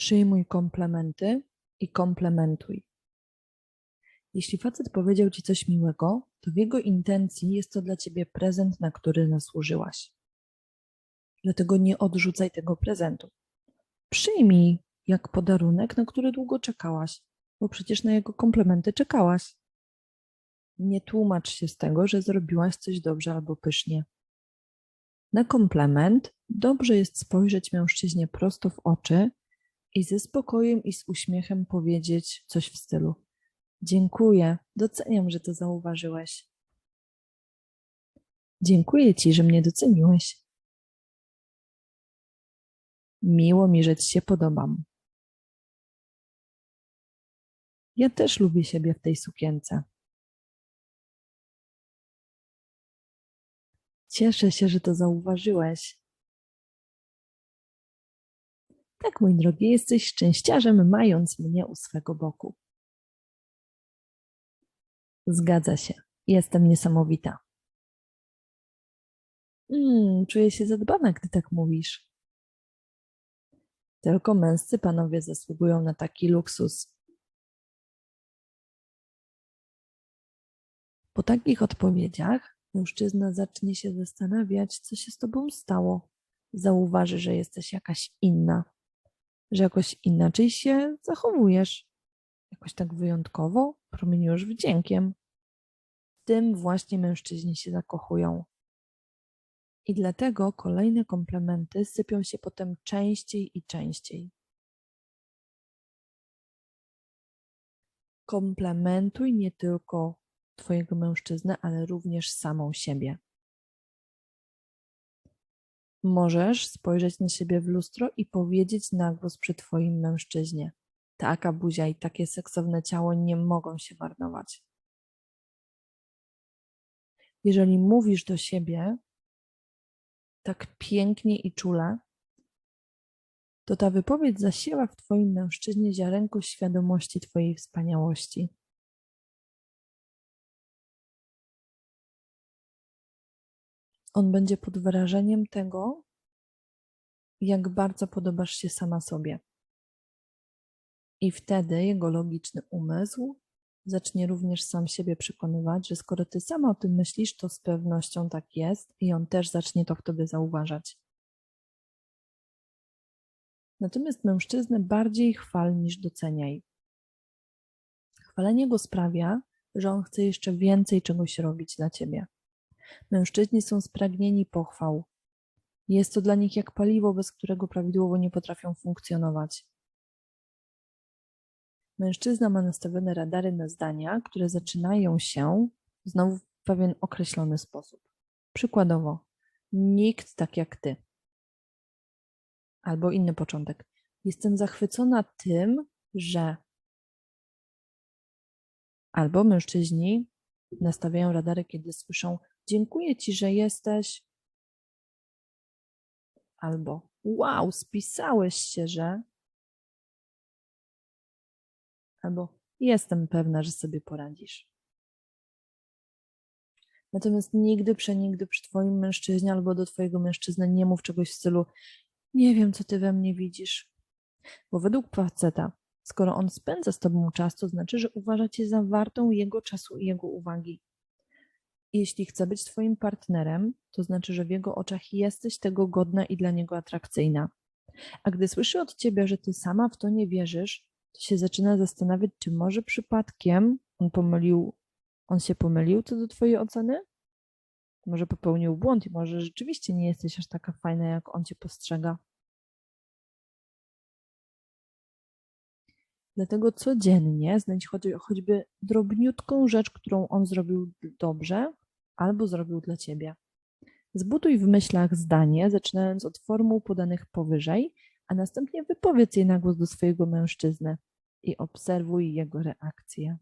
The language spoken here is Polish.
Przyjmuj komplementy i komplementuj. Jeśli facet powiedział ci coś miłego, to w jego intencji jest to dla ciebie prezent, na który zasłużyłaś. Dlatego nie odrzucaj tego prezentu. Przyjmij jak podarunek, na który długo czekałaś, bo przecież na jego komplementy czekałaś. Nie tłumacz się z tego, że zrobiłaś coś dobrze albo pysznie. Na komplement dobrze jest spojrzeć mężczyźnie prosto w oczy i ze spokojem i z uśmiechem powiedzieć coś w stylu: Dziękuję, doceniam, że to zauważyłeś. Dziękuję ci, że mnie doceniłeś. Miło mi, że ci się podobam. Ja też lubię siebie w tej sukience. Cieszę się, że to zauważyłeś. Tak, mój drogi, jesteś szczęściarzem, mając mnie u swego boku. Zgadza się. Jestem niesamowita. Mm, czuję się zadbana, gdy tak mówisz. Tylko męscy panowie zasługują na taki luksus. Po takich odpowiedziach mężczyzna zacznie się zastanawiać, co się z tobą stało. Zauważy, że jesteś jakaś inna, że jakoś inaczej się zachowujesz, jakoś tak wyjątkowo promieniujesz wdziękiem. Tym właśnie mężczyźni się zakochują. I dlatego kolejne komplementy sypią się potem częściej i częściej. Komplementuj nie tylko Twojego mężczyznę, ale również samą siebie. Możesz spojrzeć na siebie w lustro i powiedzieć na głos przy Twoim mężczyźnie: Taka buzia i takie seksowne ciało nie mogą się marnować. Jeżeli mówisz do siebie tak pięknie i czule, to ta wypowiedź zasiewa w Twoim mężczyźnie ziarenko świadomości Twojej wspaniałości. On będzie pod wrażeniem tego, jak bardzo podobasz się sama sobie. I wtedy jego logiczny umysł zacznie również sam siebie przekonywać, że skoro ty sama o tym myślisz, to z pewnością tak jest i on też zacznie to w tobie zauważać. Natomiast mężczyznę bardziej chwal niż doceniaj. Chwalenie go sprawia, że on chce jeszcze więcej czegoś robić dla ciebie. Mężczyźni są spragnieni pochwał. Jest to dla nich jak paliwo, bez którego prawidłowo nie potrafią funkcjonować. Mężczyzna ma nastawione radary na zdania, które zaczynają się znowu w pewien określony sposób. Przykładowo, nikt tak jak ty. Albo inny początek. Jestem zachwycona tym, że. Albo mężczyźni nastawiają radary, kiedy słyszą: Dziękuję ci, że jesteś. Albo wow, spisałeś się, że. Albo jestem pewna, że sobie poradzisz. Natomiast nigdy, przenigdy przy Twoim mężczyźnie albo do Twojego mężczyzny nie mów czegoś w stylu: Nie wiem, co Ty we mnie widzisz. Bo według faceta, skoro on spędza z Tobą czas, to znaczy, że uważa Cię za wartą jego czasu i jego uwagi. Jeśli chce być Twoim partnerem, to znaczy, że w jego oczach jesteś tego godna i dla niego atrakcyjna. A gdy słyszy od Ciebie, że Ty sama w to nie wierzysz, to się zaczyna zastanawiać, czy może przypadkiem on pomylił, on się pomylił co do Twojej oceny? Może popełnił błąd i może rzeczywiście nie jesteś aż taka fajna, jak on Cię postrzega. Dlatego codziennie znajdź choćby drobniutką rzecz, którą on zrobił dobrze albo zrobił dla Ciebie. Zbuduj w myślach zdanie, zaczynając od formuł podanych powyżej, a następnie wypowiedz je na głos do swojego mężczyzny i obserwuj jego reakcję.